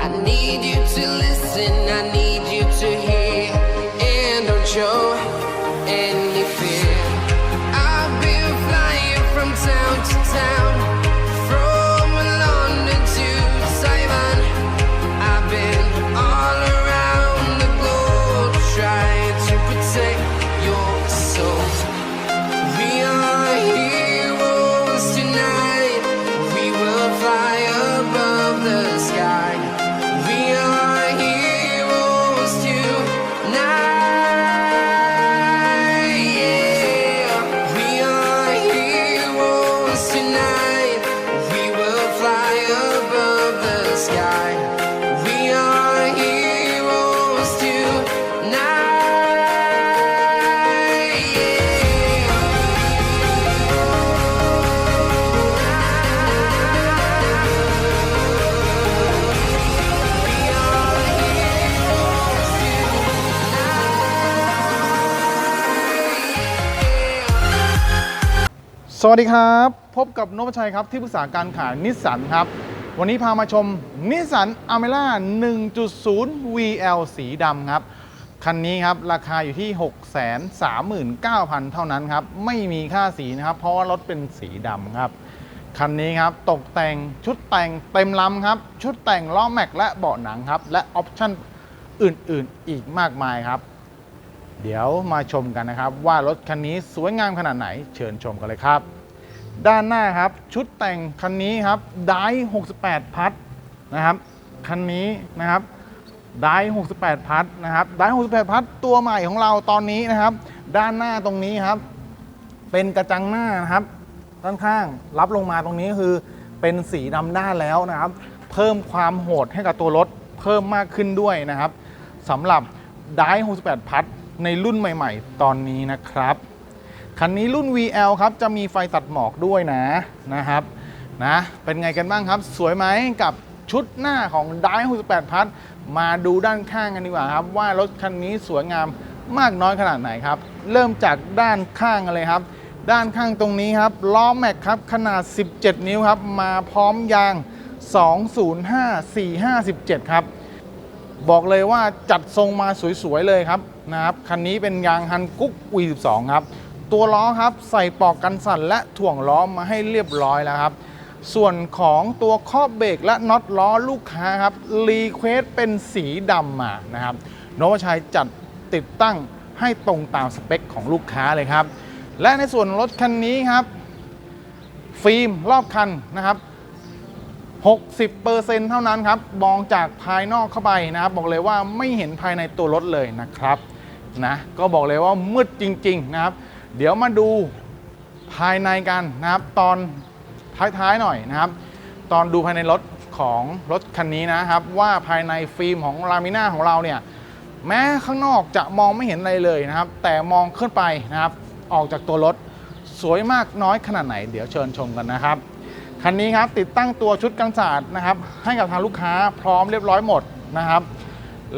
I need you to listen. I need. สวัสดีครับ พบกับนพชัยครับที่ปรึกษาการขายนิสสันครับ วันนี้พามาชมนิสสันอเมร่า1.0 VL สีดำครับ คันนี้ครับ ราคาอยู่ที่ 639,000 เท่านั้นครับ ไม่มีค่าสีนะครับ เพราะว่ารถเป็นสีดำครับ คันนี้ครับ ตกแต่งชุดแต่งเต็มลำครับ ชุดแต่งล้อแม็กและเบาะหนังครับ และออปชั่นอื่นๆ อีกมากมายครับ เดี๋ยวมาชมกันนะครับ ว่ารถคันนี้สวยงามขนาดไหน เชิญชมกันเลยครับ ด้านหน้าครับชุดแต่งคันนี้ครับได้68 พัทนะครับคันนี้นะครับได้68 พัทนะครับได้68 พัทตัวใหม่ของเราตอนนี้นะครับ ด้านหน้าตรงนี้ครับ เป็นกระจังหน้านะครับด้านข้างรับลงมาตรงนี้คือเป็นสีดำด้าแล้วนะครับ เพิ่มความโหดให้กับตัวรถเพิ่มมากขึ้นด้วยนะครับสำหรับได้68 พัท ในรุ่นใหม่ ๆ ตอนนี้นะครับ คันนี้รุ่น VL ครับ จะมีไฟตัดหมอกด้วยนะนะครับนะเป็นไงกันบ้างครับ สวยไหมกับชุดหน้าของด้68 พัทมาดูด้านข้างกันดีกว่าครับ ว่ารถคันนี้สวยงามมากน้อยขนาดไหนครับ เริ่มจากด้านข้างกันเลยครับ ด้านข้างตรงนี้ครับล้อแม็กครับขนาด 17 นิ้วครับ มาพร้อมยาง 205 457 ครับ บอกเลยว่าจัดทรงมาสวยๆเลยครับนะครับคันนี้เป็นยางฮันกุ๊ก V12 ครับ ตัวล้อครับใส่ปลอกกันสั่นและถ่วงล้อมาให้เรียบร้อยแล้วครับ ส่วนของตัวครอบเบรกและน็อตล้อลูกค้าครับรีเควสเป็นสีดำมานะครับโนวชัยจัดติดตั้งให้ตรงตามสเปคของลูกค้าเลยครับ และในส่วนรถคันนี้ครับ ฟิล์มรอบคันนะครับ 60%เท่านั้นครับมองจากภายนอกเข้าไปนะครับ บอกเลยว่าไม่เห็นภายในตัวรถเลยนะครับนะก็บอกเลยว่ามืดจริง ๆนะครับ เดี๋ยวมาดูภายในกันนะครับ ตอนท้ายๆหน่อยนะครับ ตอนดูภายในรถของรถคันนี้นะครับ ว่าภายในฟิล์มของลามิน่าของเราเนี่ยแม้ข้างนอกจะมองไม่เห็นอะไรเลยนะครับ แต่มองขึ้นไปนะครับ ออกจากตัวรถสวยมากน้อยขนาดไหน เดี๋ยวเชิญชมกันนะครับ คันนี้ครับติดตั้งตัวชุดกันศาสตร์นะครับให้กับทางลูกค้าพร้อมเรียบร้อยหมดนะครับ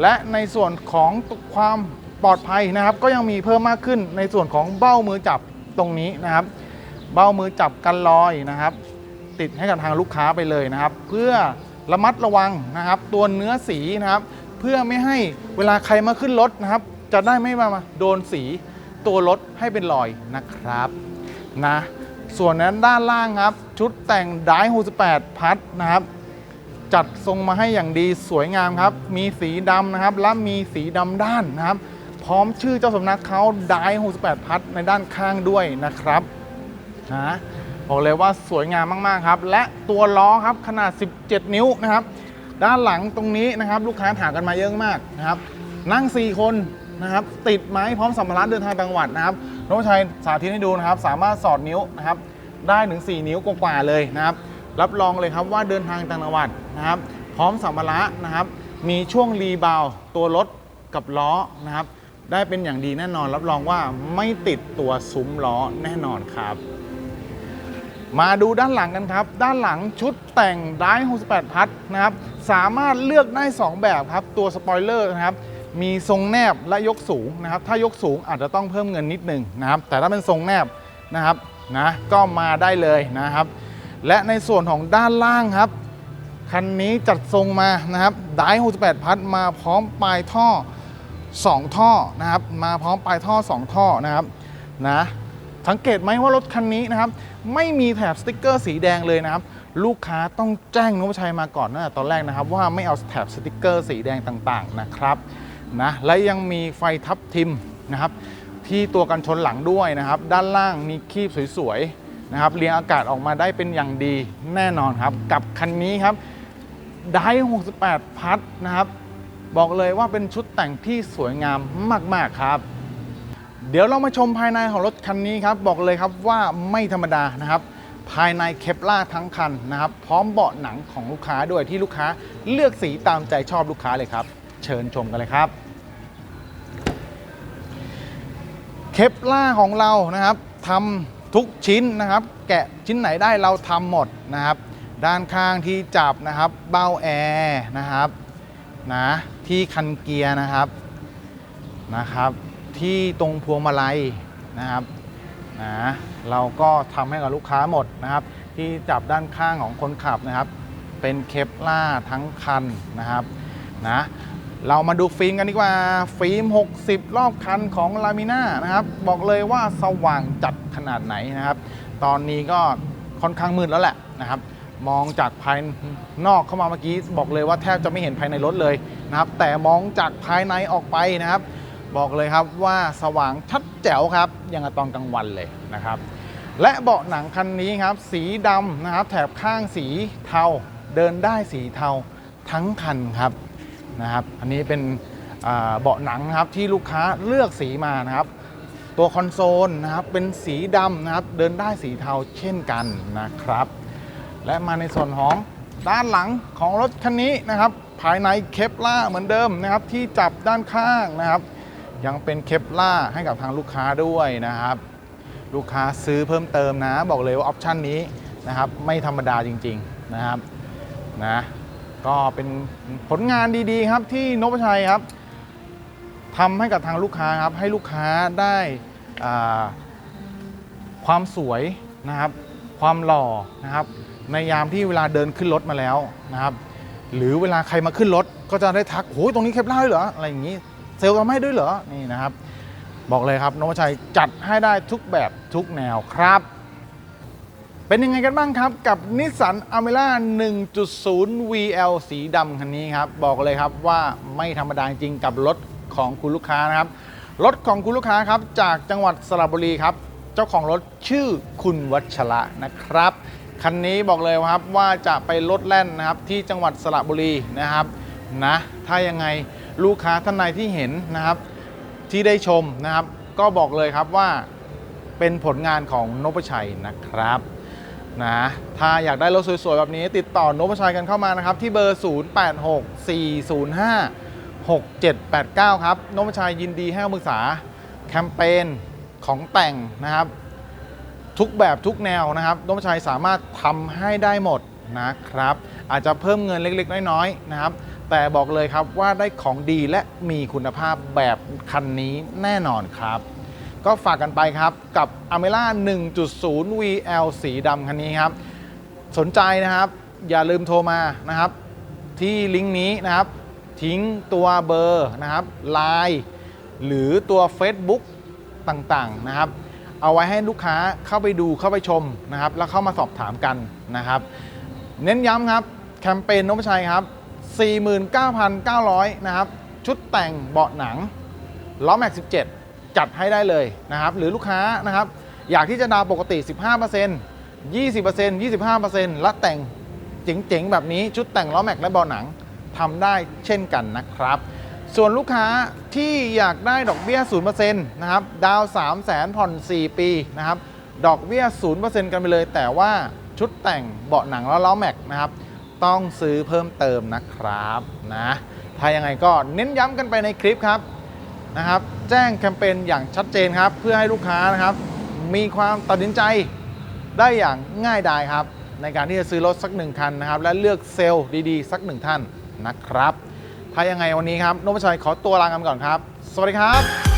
และในส่วนของความปลอดภัยนะครับ ก็ยังมีเพิ่มมากขึ้นในส่วนของเบ้ามือจับตรงนี้นะครับ เบ้ามือจับกันลอยนะครับ ติดให้กับทางลูกค้าไปเลยนะครับ เพื่อระมัดระวังนะครับ ตัวเนื้อสีนะครับ เพื่อไม่ให้เวลาใครมาขึ้นรถนะครับ จะได้ไม่มาโดนสีตัวรถให้เป็นรอยนะครับนะ ส่วนนั้นด้านล่างครับ ชุดแต่งได้68 พัทนะครับ จัดทรงมาให้อย่างดีสวยงามครับ มีสีดำนะครับ และมีสีดำด้านนะครับ พร้อมชื่อเจ้าสำนักเขาได้68 พัทในด้านข้างด้วยนะครับนะบอกเลยว่าสวยงามมากๆครับ และตัวล้อครับขนาด 17 นิ้วนะครับ ด้านหลังตรงนี้นะครับ ลูกค้าถามกันมาเยอะมากนะครับ นั่ง 4 คนนะครับ ติดไหมพร้อมสัมภาระเดินทางต่างจังหวัดนะครับ น้องชัยสาธิตให้ดูนะครับ สามารถสอดนิ้วนะครับ ได้ถึง 4 นิ้วกว่าๆเลยนะครับ รับรองเลยครับว่าเดินทางต่างจังหวัดนะครับ พร้อมสัมภาระนะครับ มีช่วงรีบาวตัวรถกับล้อนะครับ ได้เป็นอย่างดีแน่นอน รับรองว่าไม่ติดตัวซุ้มล้อแน่นอนครับ มาดูด้านหลังกันครับ ด้านหลังชุดแต่งได้68 พัทนะครับ สามารถเลือกได้ 2 แบบครับ ตัวสปอยเลอร์นะครับ มีทรงแนบและยกสูงนะครับ ถ้ายกสูงอาจจะต้องเพิ่มเงินนิดหนึงนะครับ แต่ถ้าเป็นทรงแนบนะครับนะก็มาได้เลยนะครับ และในส่วนของด้านล่างครับคันนี้จัดทรงมานะครับได้68 พัทมาพร้อมปลายท่อ 2 ท่อนะครับ มาพร้อมปลายท่อ 2 ท่อนะครับนะสังเกตไหมว่ารถคันนี้นะครับ ไม่มีแถบสติกเกอร์สีแดงเลยนะครับ ลูกค้าต้องแจ้งนุพชัยมาก่อนตั้งแต่ตอนแรกนะครับ ว่าไม่เอาแถบสติกเกอร์สีแดงต่างๆนะครับ นะและยังมีไฟทับทิมนะครับที่ตัวกันชนหลังด้วยนะครับ ด้านล่างมีคีบสวยๆนะครับเรียงอากาศออกมาได้เป็นอย่างดีแน่นอนครับ กับคันนี้ครับได้68 พัทนะครับ บอกเลยว่าเป็นชุดแต่งที่สวยงามมากๆครับ เดี๋ยวเรามาชมภายในของรถคันนี้ครับ บอกเลยครับว่าไม่ธรรมดานะครับภายในเคปล่าทั้งคันนะครับ พร้อมเบาะหนังของลูกค้าด้วยที่ลูกค้าเลือกสีตามใจชอบลูกค้าเลยครับ เชิญชมกันเลยครับ เคปล่าของเรานะครับทำทุกชิ้นนะครับ แกะชิ้นไหนได้เราทำหมดนะครับ ด้านข้างที่จับนะครับเบ้าแอร์นะครับนะที่คันเกียร์นะครับนะครับ ที่ตรงพวงมาลัยนะครับนะเราก็ทำให้กับลูกค้าหมดนะครับ ที่จับด้านข้างของคนขับนะครับ เป็นเคปล่าทั้งคันนะครับนะ เรามาดูฟิล์มกันดีกว่า ฟิล์ม 60 รอบคันของลามิน่านะครับ บอกเลยว่าสว่างจัดขนาดไหนนะครับ ตอนนี้ก็ค่อนข้างมืดแล้วแหละนะครับ มองจากภายนอกเข้ามาเมื่อกี้ บอกเลยว่าแทบจะไม่เห็นภายในรถเลยนะครับ แต่มองจากภายในออกไปนะครับ บอกเลยครับว่าสว่างชัดแจ๋วครับย่างกับตอนกลางวันเลยนะครับ และเบาะหนังคันนี้ครับ สีดำนะครับ แถบข้างสีเทา เดินได้สีเทาทั้งคันครับ นะครับ อันนี้เป็นเบาะหนังนะครับที่ลูกค้าเลือกสีมานะครับ ตัวคอนโซลนะครับเป็นสีดำนะครับ เดินได้สีเทาเช่นกันนะครับ และมาในส่วนของด้านหลังของรถคันนี้นะครับ ภายในเคปล่าเหมือนเดิมนะครับ ที่จับด้านข้างนะครับ ยังเป็นเคปล่าให้กับทางลูกค้าด้วยนะครับ ลูกค้าซื้อเพิ่มเติมนะ บอกเลยว่าออปชันนี้นะครับ ไม่ธรรมดาจริง ๆนะครับนะ ก็เป็นผลงานดีๆครับที่นพชัยครับทำให้กับทางลูกค้าครับให้ลูกค้าได้ความสวยนะครับ ความหล่อนะครับ ในยามที่เวลาเดินขึ้นรถมาแล้วนะครับ หรือเวลาใครมาขึ้นรถก็จะได้ทักโอ้ยตรงนี้เคปล่าด้วยเหรออะไรอย่างนี้ เซลล์ทำให้ด้วยเหรอนี่นะครับ บอกเลยครับนพชัยจัดให้ได้ทุกแบบทุกแนวครับ เป็นยังไงกันบ้างครับ กับนิสสันอเมร่า1.0 VL สีดำคันนี้ครับ บอกเลยครับว่าไม่ธรรมดาจริงกับรถของคุณลูกค้านะครับ รถของคุณลูกค้าครับ จากจังหวัดสระบุรีครับ เจ้าของรถชื่อคุณวัชระนะครับ คันนี้บอกเลยครับว่าจะไปรถแล่นนะครับที่จังหวัดสระบุรีนะครับนะถ้ายังไงลูกค้าท่านใดที่เห็นนะครับ ที่ได้ชมนะครับ ก็บอกเลยครับว่าเป็นผลงานของนพชัยนะครับ นะถ้าอยากได้รถสวยๆ แบบนี้ ติดต่อนพชัยกันเข้ามานะครับ ที่เบอร์ 0864056789 ครับนพชัยยินดีให้คำปรึกษาแคมเปญของแต่งนะครับ ทุกแบบทุกแนวนะครับนพชัยสามารถทำให้ได้หมดนะครับ อาจจะเพิ่มเงินเล็กๆ น้อยๆ นะครับ แต่บอกเลยครับว่าได้ของดีและมีคุณภาพแบบคันนี้แน่นอนครับ ก็ฝากกันไปครับ กับ a m e r a 1.0 VL สีดำคันนี้ครับ สนใจนะครับ อย่าลืมโทรมานะครับ ที่ลิงก์นี้นะครับ ทิ้งตัวเบอร์นะครับ Line หรือตัว Facebook ต่างๆนะครับ เอาไว้ให้ลูกค้าเข้าไปดูเข้าไปชมนะครับ แล้วเข้ามาสอบถามกันนะครับ เน้นย้ำครับ แคมเปญนพชัยครับ 49,900 นะครับ ชุดแต่งเบาะหนังล้อแม็ก 17 จัดให้ได้เลยนะครับหรือลูกค้านะครับอยากที่จะดาวปกติ 15% 20% 25%และแต่งเจ๋งๆ แบบนี้ชุดแต่งล้อแม็กและเบาะหนังทำได้เช่นกันนะครับ ส่วนลูกค้าที่อยากได้ดอกเบี้ย 0%นะครับดาว 3 0 0 0 0ผ่อน 4 ปีนะครับดอกเบี้ย 0%กันไปเลย แต่ว่าชุดแต่งเบาะหนังและล้อแม็กนะครับต้องซื้อเพิ่มเติมนะครับนะถ้ายังไงก็เน้นย้ำกันไปในคลิปครับ นะครับ แจ้งแคมเปญอย่างชัดเจนครับ เพื่อให้ลูกค้านะครับ มีความตัดสินใจได้อย่างง่ายดายครับ ในการที่จะซื้อรถสักหนึ่งคันนะครับ และเลือกเซลล์ดีๆ สักหนึ่งท่านนะครับ ถ้ายังไงวันนี้ครับนพชัยขอตัวลากันไปก่อนครับ สวัสดีครับ